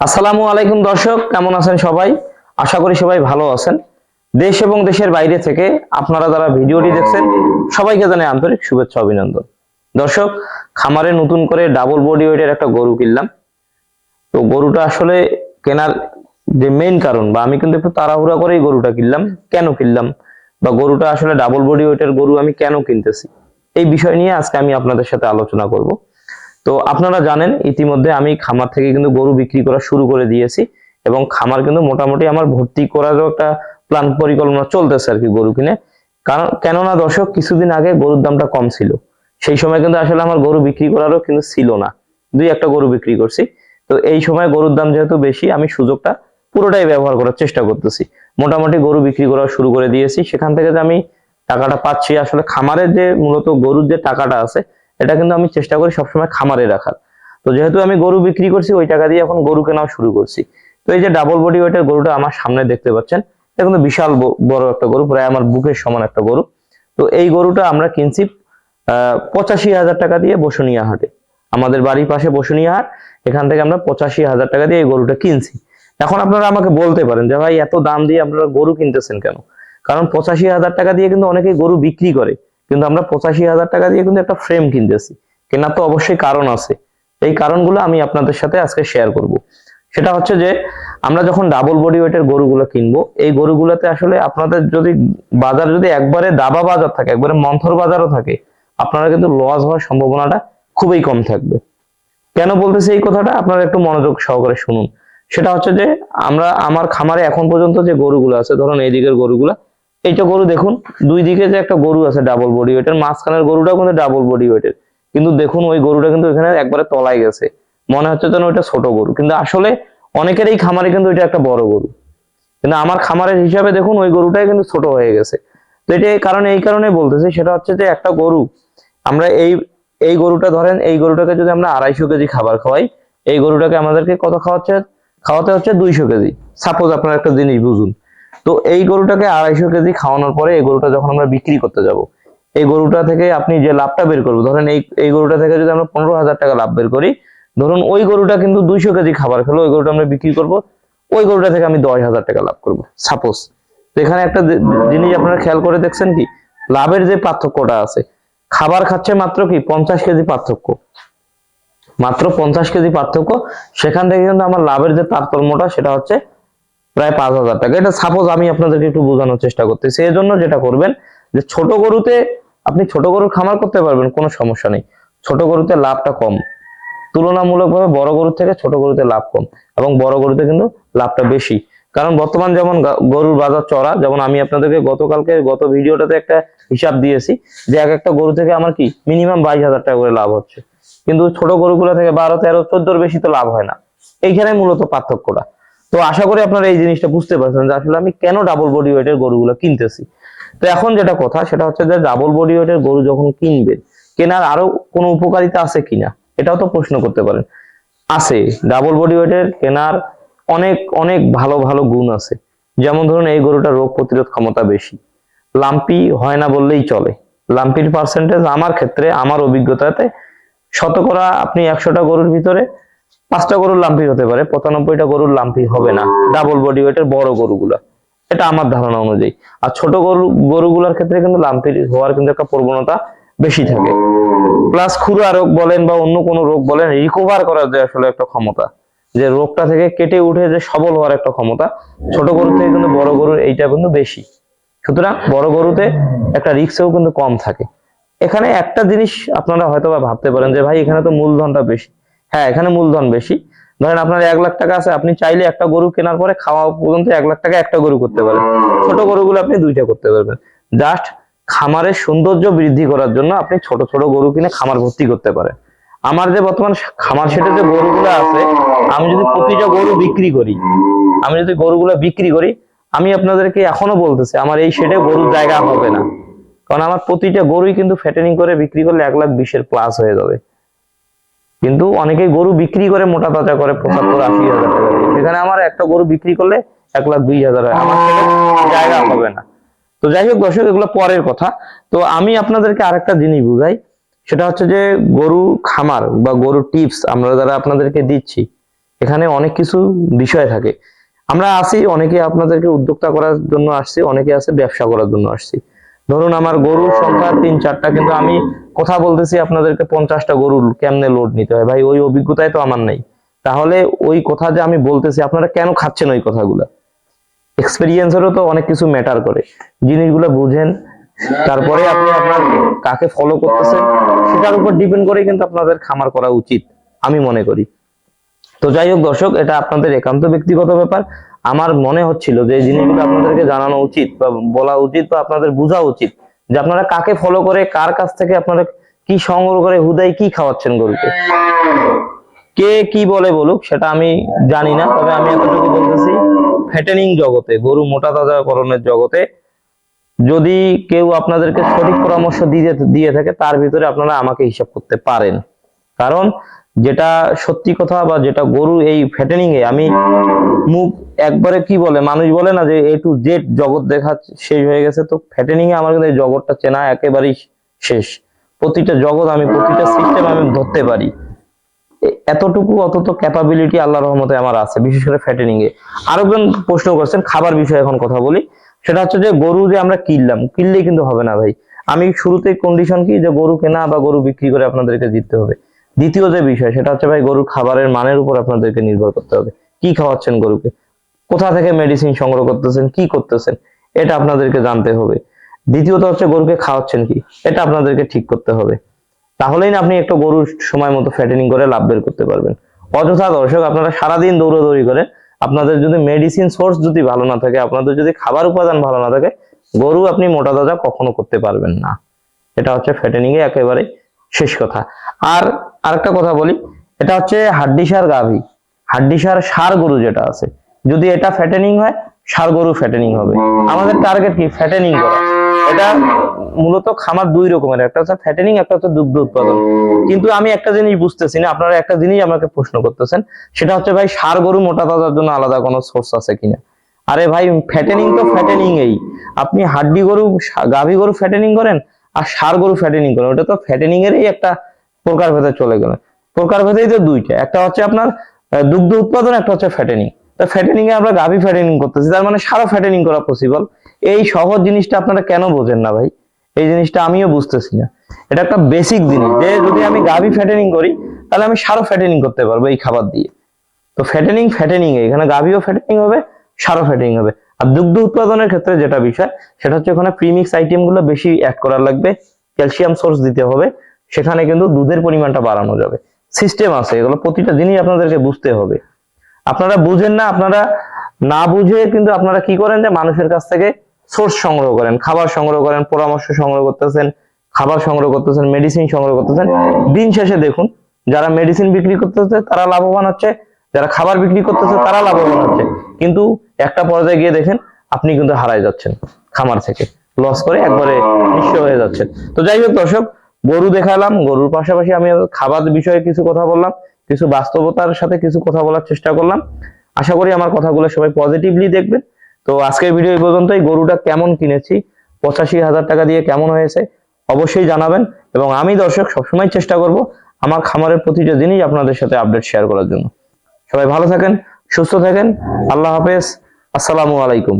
আসসালামু আলাইকুম দর্শক, কেমন আছেন সবাই? আশা করি সবাই ভালো আছেন। দেশ এবং দেশের বাইরে থেকে আপনারা যারা ভিডিওটি দেখছেন, সবাইকে জানাই আন্তরিক শুভেচ্ছা, অভিনন্দন। দর্শক, খামারে নতুন করে ডাবল বডি ওয়েটের একটা গরু কিনলাম। তো গরুটা আসলে কেনার যে মেইন কারণ, বা আমি কিন্তু একটু তাড়াহুড়া করেই গরুটা কিনলাম, কেন কিনলাম, বা গরুটা আসলে ডাবল বডি ওয়েটের গরু আমি কেন কিনতেছি, এই বিষয় নিয়ে আজকে আমি আপনাদের সাথে আলোচনা করব। তো আপনারা জানেন, ইতিমধ্যে আমি খামার থেকে কিন্তু গরু বিক্রি করা শুরু করে দিয়েছি এবং খামার কিন্তু মোটামুটি আমার ভর্তি করারও একটা প্ল্যান পরিকল্পনা চলতেছে আর কি গরু কিনে। কারণ, কেননা দর্শক, কিছুদিন আগে গরুর দামটা কম ছিল। সেই সময় কিন্তু আসলে আমার গরু বিক্রি করারও কিন্তু ছিল না। দুই একটা গরু বিক্রি করছি। তো এই সময় গরুর দাম যেহেতু বেশি, আমি সুযোগটা পুরোটাই ব্যবহার করার চেষ্টা করতেছি। মোটামুটি গরু বিক্রি করা শুরু করে দিয়েছি। সেখান থেকে যে আমি টাকাটা পাচ্ছি, আসলে খামারের যে মূলত গরুর যে টাকাটা আছে এটা কিন্তু আমি চেষ্টা করি সবসময় খামারে রাখার। তো যেহেতু আমি গরু বিক্রি করছি, ওই টাকা দিয়ে এখন গরু কেনাও শুরু করছি। তো এই যে ডাবল বডি ওয়েটের গরুটা আমার সামনে দেখতে পাচ্ছেন, এটা কিন্তু বিশাল বড় একটা গরু, প্রায় আমার বুকের সমান একটা গরু। তো এই গরুটা আমরা কিনছি পঁচাশি হাজার টাকা দিয়ে বসুনিয়া হাটে। আমাদের বাড়ির পাশে বসুনিয়া হাট, এখান থেকে আমরা পঁচাশি হাজার টাকা দিয়ে এই গরুটা কিনছি। এখন আপনারা আমাকে বলতে পারেন যে ভাই, এত দাম দিয়ে আপনারা গরু কিনতেছেন কেন? কারণ পঁচাশি হাজার টাকা দিয়ে কিন্তু অনেকেই গরু বিক্রি করে। কিন্তু আমরা পঁচাশি হাজার টাকা দিয়ে কিন্তু একটা ফ্রেম কিনতেছি। কেনার তো অবশ্যই কারণ আছে। এই কারণগুলো আমি আপনাদের সাথে আজকে শেয়ার করব। সেটা হচ্ছে যে, আমরা যখন ডাবল বডি ওয়েটের গরুগুলো কিনবো, এই গরুগুলোতে আসলে আপনাদের যদি বাজার যদি একবারে দাবা বাজার থাকে, একবারে মন্থর বাজারও থাকে, আপনারা কিন্তু লস হওয়ার সম্ভাবনাটা খুবই কম থাকবে। কেন বলতেছি এই কথাটা? আপনারা একটু মনোযোগ সহকারে শুনুন। সেটা হচ্ছে যে, আমরা আমার খামারে এখন পর্যন্ত যে গরুগুলো আছে, ধরুন এই দিকের গরুগুলা এইটা গরু দেখুন, দুই দিকে যে একটা গরু আছে ডাবল বডি ওয়েটের মাঝখানের গরুটাও কিন্তু ডাবল বডি ওয়েটের কিন্তু দেখুন, ওই গরুটা কিন্তু এখানে একবারে তলায় গেছে। মনে হচ্ছে যেন ওইটা ছোট গরু। কিন্তু আসলে অনেকের এই খামারে কিন্তু এটা একটা বড় গরু। কিন্তু আমার খামারের হিসাবে দেখুন, ওই গরুটাই কিন্তু ছোট হয়ে গেছে। তো এটা এই কারণে এই কারণে বলতেছি, সেটা হচ্ছে যে একটা গরু, আমরা এই এই গরুটা ধরেন, এই গরুটাকে যদি আমরা আড়াইশো কেজি খাবার খাওয়াই, এই গরুটাকে আমাদেরকে কত খাওয়াচ্ছে? খাওয়াতে হচ্ছে দুইশো কেজি। সাপোজ আপনার একটা জিনিস বুঝুন। তো এই গরুটাকে আড়াইশো কেজি খাওয়ানোর পরে এই গরুটা যখন আমরা বিক্রি করতে যাব, এই গরুটা থেকে আপনি যে লাভটা বের করব, ধরেন এই এই গরুটা থেকে যদি আমরা পনেরো হাজার টাকা লাভ বের করি, ধরুন ওই গরুটা কিন্তু দুইশো কেজি খাবার খেলো, ওই গরুটা আমরা বিক্রি করব, ওই গরুটা থেকে আমি দশ হাজার টাকা লাভ করব সাপোজ এখানে একটা জিনিস আপনারা খেয়াল করে দেখছেন কি? লাভের যে পার্থক্যটা আছে, খাবার খাচ্ছে মাত্র কি? পঞ্চাশ কেজি পার্থক্য। মাত্র পঞ্চাশ কেজি পার্থক্য, সেখান থেকে কিন্তু আমার লাভের যে তারতম্যটা সেটা হচ্ছে প্রায় পাঁচ হাজার টাকা। এটা সাপোজ আমি আপনাদেরকে একটু বোঝানোর চেষ্টা করতেছি। এই জন্য যেটা করবেন যে ছোট গরুতে আপনি ছোট গরুর খামার করতে পারবেন, কোনো সমস্যা নেই। ছোট গরুতে লাভটা কম। তুলনামূলকভাবে বড় গরুর থেকে ছোট গরুতে লাভ কম এবং বড় গরুতে কিন্তু লাভটা বেশি। কারণ বর্তমান যেমন গরুর বাজার চড়া, যেমন আমি আপনাদেরকে গতকালকে গত ভিডিওটাতে একটা হিসাব দিয়েছি যে এক একটা গরু থেকে আমার কি মিনিমাম বাইশ হাজার টাকা করে লাভ হচ্ছে। কিন্তু ছোট গরুগুলো থেকে বারো, তেরো, চোদ্দোর বেশি তো লাভ হয় না। এইখানে মূলত পার্থক্যটা। তো আশা করি আপনারা এই জিনিসটা বুঝতে পারছেন যে আসলে আমি কেন ডাবল বডি ওয়েটের গরুগুলো কিনতেছি। তো এখন যেটা কথা, সেটা হচ্ছে যে ডাবল বডি ওয়েটের গরু যখন কিনবেন কেনার আরও কোনো উপকারিতা আছে কিনা, এটাও তো প্রশ্ন করতে পারেন। আছে ডাবল বডি ওয়েটের কেনার অনেক অনেক ভালো ভালো গুণ আছে। যেমন ধরুন, এই গরুটা রোগ প্রতিরোধ ক্ষমতা বেশি। লাম্পি হয় না বললেই চলে। লাম্পির পার্সেন্টেজ আমার ক্ষেত্রে, আমার অভিজ্ঞতাতে শতকরা আপনি একশোটা গরুর ভিতরে পাঁচটা গরুর লাম্পি হতে পারে, পঁচানব্বইটা গরুর লাম্পি হবে না। ডাবল বডি ওয়েটের বড় গরুগুলা। এটা আমার ধারণা অনুযায়ী। আর ছোট গরু, গরুগুলার ক্ষেত্রে কিন্তু লাম্পি হওয়ার কিন্তু একটা প্রবণতা বেশি থাকে। প্লাস খুরা রোগ বলেন বা অন্য কোনো রোগ বলেন রিকভার করার যে আসলে একটা ক্ষমতা। যে রোগটা থেকে কেটে উঠে যে সবল হওয়ার একটা ক্ষমতা, ছোট গরু থেকে কিন্তু বড় গরুর এইটা কিন্তু বেশি। সুতরাং বড় গরুতে একটা রিক্সও কিন্তু কম থাকে। এখানে একটা জিনিস আপনারা হয়তো বা ভাবতে পারেন যে, ভাই, এখানে তো মূলধনটা বেশি। হ্যাঁ এখানে মূলধন বেশি। ধরেন আপনার এক লাখ টাকা আছে, আপনি চাইলে একটা গরু কেনার পরে খাওয়া পর্যন্ত এক লাখ টাকা একটা গরু করতে পারেন। ছোট গরুগুলো আপনি দুইটা করতে পারবেন। জাস্ট খামারের সৌন্দর্য বৃদ্ধি করার জন্য আপনি ছোট ছোট গরু কিনে খামার ভর্তি করতে পারেন। আমার যে বর্তমান খামার সেটে যে গরুগুলো আছে, আমি যদি প্রতিটা গরু বিক্রি করি, আমি যদি গরুগুলো বিক্রি করি, আমি আপনাদেরকে এখনও বলতেছি, আমার এই শেডে গরুর জায়গা হবে না। কারণ আমার প্রতিটা গরুই কিন্তু ফ্যাটেনিং করে বিক্রি করলে এক লাখ বিশের প্লাস হয়ে যাবে। কিন্তু অনেকে গরু বিক্রি করে মোটা তাজা করে পঁচাত্তর আশি হাজার টাকা সেখানে আমার একটা গরু বিক্রি করলে এক লাখ দুই হাজার জায়গা হবে না। তো যাই হোক দর্শক, এগুলো পরের কথা। তো আমি আপনাদেরকে আরেকটা জিনিস বুঝাই। সেটা হচ্ছে যে গরু খামার বা গরু টিপস আমরা যারা আপনাদেরকে দিচ্ছি, এখানে অনেক কিছু বিষয় থাকে। আমরা আসি, অনেকে আপনাদেরকে উদ্যোক্তা করার জন্য আসছি, অনেকে আছে ব্যবসা করার জন্য আসছি। ধরুন আমার গরুর সংখ্যা তিন, চারটা, কিন্তু আমি কথা বলতেছি আপনাদেরকে পঞ্চাশটা গরুর কেমনে লোড নিতে হয়? ভাই, ওই অভিজ্ঞতায় তো আমার নেই। তাহলে ওই কথা যে আমি বলতেছি, আপনারা কেন খাচ্ছেন ওই কথাগুলো? এক্সপিরিয়েন্সেরও তো অনেক কিছু ম্যাটার করে। জিনিসগুলো বুঝেন। তারপরে আপনি আপনার কাকে ফলো করতেছেন, সেটার উপর ডিপেন্ড করে কিন্তু আপনাদের খামার করা উচিত, আমি মনে করি। তো যাই হোক দর্শক, এটা আপনাদের একান্ত ব্যক্তিগত ব্যাপার। আমার মনে হচ্ছিল যে জিনিসগুলো আপনাদেরকে জানানো উচিত বা বলা উচিত বা আপনাদের বোঝা উচিত যে আপনারা কাকে ফলো করে, কার কাছ থেকে আপনারা কি সংগ্রহ করে হুদাই কি খাওয়াচ্ছেন গরুকে। কে কি বলে বলুক, সেটা আমি জানি না, তবে আমি এতটুকু বলতেছি ফ্যাটেনিং জগতে, গরু মোটা তাজাকরণের জগতে, যদি কেউ আপনাদেরকে সঠিক পরামর্শ দিয়ে দিয়ে থাকে, তার ভিতরে আপনারা আমাকে হিসাব করতে পারেন। কারণ যেটা সত্যি কথা বা যেটা গরু এই ফ্যাটেনিং এ, আমি মুখ একবারে কি বলে, মানুষ বলে না যে এ টু জেড জগৎ দেখা শেষ হয়ে গেছে, তো ফ্যাটেনিং এ আমার কিন্তু এই জগৎটা চেনা একেবারেই শেষ। প্রতিটা জগৎ আমি, প্রতিটা সিস্টেম আমি ধরতে পারি। এতটুকু অতত ক্যাপাবিলিটি আল্লাহ রহমতে আমার আছে, বিশেষ করে ফ্যাটেনিং এ। আরও একজন প্রশ্ন করছেন, খাবার বিষয়ে এখন কথা বলি। সেটা হচ্ছে যে গরু যে আমরা কিনলাম, কিনলেই কিন্তু হবে না ভাই। আমি শুরুতেই কন্ডিশন কি যে গরু কেনা বা গরু বিক্রি করে আপনাদেরকে জিততে হবে। দ্বিতীয় যে বিষয়, সেটা হচ্ছে ভাই গরুর খাবারের মানের উপর আপনাদেরকে নির্ভর করতে হবে। কি খাওয়াচ্ছেন গরুকে? কোথা থেকে মেডিসিন সংগ্রহ করতেছেন? কি করতেছেন? এটা আপনাদেরকে জানতে হবে। দ্বিতীয়ত হচ্ছে গরুকে খাওয়াচ্ছেন কি? এটা আপনাদেরকে ঠিক করতে হবে। তাহলেই আপনি একটা গরুর সময় মতো ফ্যাটেনিং করে লাভ বের করতে পারবেন। অযথা দর্শক, আপনারা সারাদিন দৌড়াদৌড়ি করে আপনাদের যদি মেডিসিন সোর্স যদি ভালো না থাকে, আপনাদের যদি খাবার উপাদান ভালো না থাকে, গরু আপনি মোটা তাজা কখনো করতে পারবেন না। এটা হচ্ছে ফ্যাটেনিং এ একেবারে শেষ কথা। আর আরেকটা কথা বলি, এটা হচ্ছে হাড্ডিসার গাভী। হাড্ডিসার সার গরু যেটা আছে, যদি এটা ফ্যাটেনিং হয়, সার গরু ফ্যাটেনিং হবে। আমাদের টার্গেট কি? ফ্যাটেনিং করা। এটা মূলত খামার দুই রকমের, একটা হচ্ছে ফ্যাটেনিং একটা হচ্ছে দুগ্ধ উৎপাদন। কিন্তু আমি একটা জিনিস বুঝতেছি না, আপনারা একটা জিনিস আমাকে প্রশ্ন করতেছেন, সেটা হচ্ছে ভাই, সার গরু মোটা তাজার জন্য আলাদা কোনো সোর্স আছে কিনা? আরে ভাই ফ্যাটেনিং তো ফ্যাটেনিং এই। আপনি হাড্ডি গরু, গাভী গরু ফ্যাটেনিং করেন আর সার গরু ফ্যাটেনিং করেন ওটা তো ফ্যাটেনিং এরই একটা প্রকার ভেদে চলে গেল। প্রকার ভেদেই তো দুইটা, একটা হচ্ছে আপনার দুগ্ধ উৎপাদন, একটা হচ্ছে ফ্যাটেনিং তো ফ্যাটেনিং এ আমরা গাভী ফ্যাটেনিং করতেছি, তার মানে সারও ফ্যাটেনিং করা পসিবল এই সহজ জিনিসটা আপনারা কেন বোঝেন না ভাই? এই জিনিসটা আমিও বুঝতেছি না। এটা একটা বেসিক জিনিস, যে যদি আমি গাভী ফ্যাটেনিং করি, তাহলে আমি সারও ফ্যাটেনিং করতে পারব এই খাবার দিয়ে। তো ফ্যাটেনিং ফ্যাটেনিং এখানে গাভীও ফ্যাটেনিং হবে, সারও ফ্যাটেনিং হবে। আর দুগ্ধ উৎপাদনের ক্ষেত্রে যেটা বিষয়, সেটা হচ্ছে ওখানে প্রিমিক্স আইটেমগুলো বেশি অ্যাড করা লাগবে ক্যালসিয়াম সোর্স দিতে হবে, সেখানে কিন্তু দুধের পরিমাণটা বাড়ানো যাবে। সিস্টেম আছে, এগুলো প্রতিটা জিনিস আপনাদেরকে বুঝতে হবে। আপনারা বুঝেন না, আপনারা না বুঝে কিন্তু আপনারা কি করেন যে মানুষের কাছ থেকে সোর্স সংগ্রহ করেন, খাবার সংগ্রহ করেন, পরামর্শ সংগ্রহ করতেছেন, খাবার সংগ্রহ করতেছেন মেডিসিন সংগ্রহ করতেছেন। দিন শেষে দেখুন, যারা মেডিসিন বিক্রি করতেছে তারা লাভবান হচ্ছে, যারা খাবার বিক্রি করতেছে তারা লাভবান হচ্ছে। কিন্তু একটা পর্যায়ে গিয়ে দেখেন আপনি কিন্তু হারাই যাচ্ছেন খামার থেকে। লস করে একবারে নিঃস্ব হয়ে যাচ্ছেন। তো যাই হোক দর্শক গরু দেখালাম গরুর পাশাপাশি আমি খাবার বিষয়ে কিছু কথা বললাম কিছু বাস্তবতার সাথে কিছু কথা বলার চেষ্টা করলাম। আশা করি আমার কথাগুলো সবাই পজিটিভলি দেখবেন। তো আজকের ভিডিও এই পর্যন্তই। গরুটা কেমন কিনেছি পঁচাশি হাজার টাকা দিয়ে কেমন হয়েছে অবশ্যই জানাবেন। এবং আমি দর্শক সবসময় চেষ্টা করব আমার খামারের প্রতিটা জিনিস আপনাদের সাথে আপডেট শেয়ার করার জন্য। সবাই ভালো থাকেন সুস্থ থাকেন। আল্লাহ হাফেজ। আসসালামু আলাইকুম।